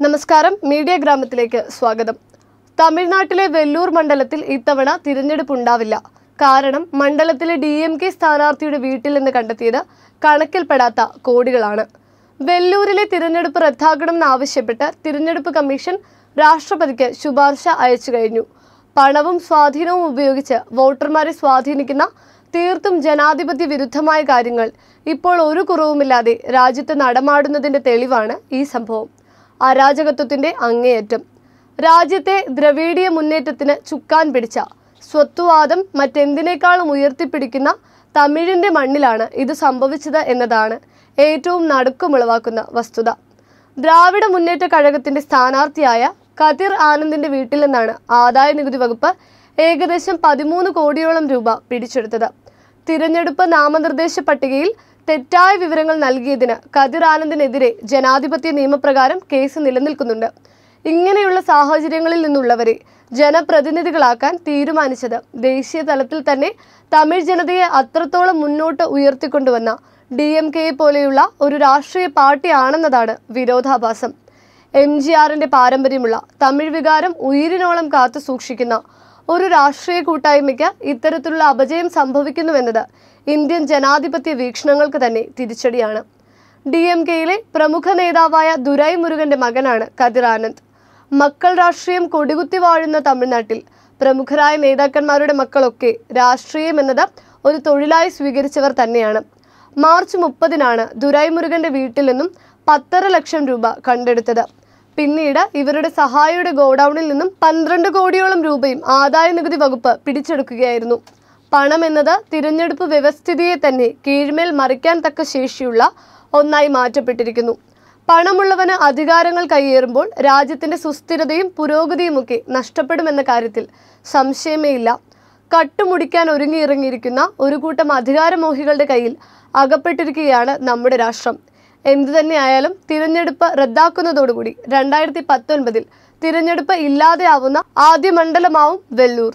നമസ്കാരം. മീഡിയ ഗ്രാമത്തിലേക്ക് സ്വാഗതം. തമിഴ്നാട്ടിലെ വെല്ലൂർ മണ്ഡലത്തിൽ ഇത്തവണ തിരഞ്ഞെടുപ്പ് ഉണ്ടാവില്ല. കാരണം മണ്ഡലത്തിലെ ഡി എം കെ സ്ഥാനാർത്ഥിയുടെ വീട്ടിൽ നിന്ന് കണ്ടെത്തിയത് കണക്കിൽപ്പെടാത്ത കോടികളാണ്. വെല്ലൂരിലെ തിരഞ്ഞെടുപ്പ് റദ്ദാക്കണമെന്നാവശ്യപ്പെട്ട് തിരഞ്ഞെടുപ്പ് കമ്മീഷൻ രാഷ്ട്രപതിക്ക് ശുപാർശ അയച്ചു കഴിഞ്ഞു. പണവും സ്വാധീനവും ഉപയോഗിച്ച് വോട്ടർമാരെ സ്വാധീനിക്കുന്ന തീർത്തും ജനാധിപത്യ വിരുദ്ധമായ കാര്യങ്ങൾ ഇപ്പോൾ ഒരു കുറവുമില്ലാതെ രാജ്യത്ത് നടമാടുന്നതിന്റെ തെളിവാണ് ഈ സംഭവം. അരാജകത്വത്തിന്റെ അങ്ങേയറ്റം. രാജ്യത്തെ ദ്രവീഡിയ മുന്നേറ്റത്തിന് ചുക്കാൻ പിടിച്ച സ്വത്വവാദം മറ്റെന്തിനേക്കാളും ഉയർത്തിപ്പിടിക്കുന്ന തമിഴിന്റെ മണ്ണിലാണ് ഇത് സംഭവിച്ചത് എന്നതാണ് ഏറ്റവും നടുക്കമുളവാക്കുന്ന വസ്തുത. ദ്രാവിഡ മുന്നേറ്റ കഴകത്തിന്റെ സ്ഥാനാർത്ഥിയായ കതിർ ആനന്ദിന്റെ വീട്ടിൽ നിന്നാണ് ആദായ നികുതി വകുപ്പ് ഏകദേശം പതിമൂന്ന് കോടിയോളം രൂപ പിടിച്ചെടുത്തത്. തിരഞ്ഞെടുപ്പ് നാമനിർദ്ദേശ പട്ടികയിൽ തെറ്റായ വിവരങ്ങൾ നൽകിയതിന് കതിർ ആനന്ദിനെതിരെ ജനാധിപത്യ നിയമപ്രകാരം കേസ് നിലനിൽക്കുന്നുണ്ട്. ഇങ്ങനെയുള്ള സാഹചര്യങ്ങളിൽ നിന്നുള്ളവരെ ജനപ്രതിനിധികളാക്കാൻ തീരുമാനിച്ചത് ദേശീയ തലത്തിൽ തന്നെ തമിഴ് ജനതയെ അത്രത്തോളം മുന്നോട്ട് ഉയർത്തിക്കൊണ്ടുവന്ന ഡി എം കെയെ പോലെയുള്ള ഒരു രാഷ്ട്രീയ പാർട്ടിയാണെന്നതാണ് വിരോധാഭാസം. എം ജി ആറിന്റെ പാരമ്പര്യമുള്ള തമിഴ് വികാരം ഉയിരിനോളം കാത്തു സൂക്ഷിക്കുന്ന ഒരു രാഷ്ട്രീയ കൂട്ടായ്മയ്ക്ക് ഇത്തരത്തിലുള്ള അപജയം സംഭവിക്കുന്നുവെന്നത് ഇന്ത്യൻ ജനാധിപത്യ വീക്ഷണങ്ങൾക്ക് തന്നെ തിരിച്ചടിയാണ്. ഡി എം കെയിലെ പ്രമുഖ നേതാവായ ദുരൈ മുരുകന്റെ മകനാണ് കതിർ ആനന്ദ്. മക്കൾ രാഷ്ട്രീയം കൊടികുത്തി വാഴുന്ന തമിഴ്നാട്ടിൽ പ്രമുഖരായ നേതാക്കന്മാരുടെ മക്കളൊക്കെ രാഷ്ട്രീയം എന്നത് ഒരു തൊഴിലായി സ്വീകരിച്ചവർ തന്നെയാണ്. മാർച്ച് മുപ്പതിനാണ് ദുരൈ മുരുകന്റെ വീട്ടിൽ നിന്നും പത്തര ലക്ഷം രൂപ കണ്ടെടുത്തത്. പിന്നീട് ഇവരുടെ സഹായിയുടെ ഗോഡൌണിൽ നിന്നും പന്ത്രണ്ട് കോടിയോളം രൂപയും ആദായ നികുതി വകുപ്പ് പിടിച്ചെടുക്കുകയായിരുന്നു. പണം എന്നത് തിരഞ്ഞെടുപ്പ് വ്യവസ്ഥിതിയെ തന്നെ കീഴ്മേൽ മറിക്കാൻ തക്ക ശേഷിയുള്ള ഒന്നായി മാറ്റപ്പെട്ടിരിക്കുന്നു. പണമുള്ളവന് അധികാരങ്ങൾ കൈയേറുമ്പോൾ രാജ്യത്തിന്റെ സുസ്ഥിരതയും പുരോഗതിയുമൊക്കെ നഷ്ടപ്പെടുമെന്ന കാര്യത്തിൽ സംശയമേ ഇല്ല കട്ടുമുടിക്കാൻ ഒരുങ്ങിയിറങ്ങിയിരിക്കുന്ന ഒരു കൂട്ടം അധികാരമോഹികളുടെ കയ്യിൽ അകപ്പെട്ടിരിക്കുകയാണ് നമ്മുടെ രാഷ്ട്രം. എന്തു തന്നെയായാലും തിരഞ്ഞെടുപ്പ് റദ്ദാക്കുന്നതോടുകൂടി രണ്ടായിരത്തി പത്തൊൻപതിൽ തിരഞ്ഞെടുപ്പ് ഇല്ലാതെയാവുന്ന ആദ്യ മണ്ഡലമാവും വെല്ലൂർ.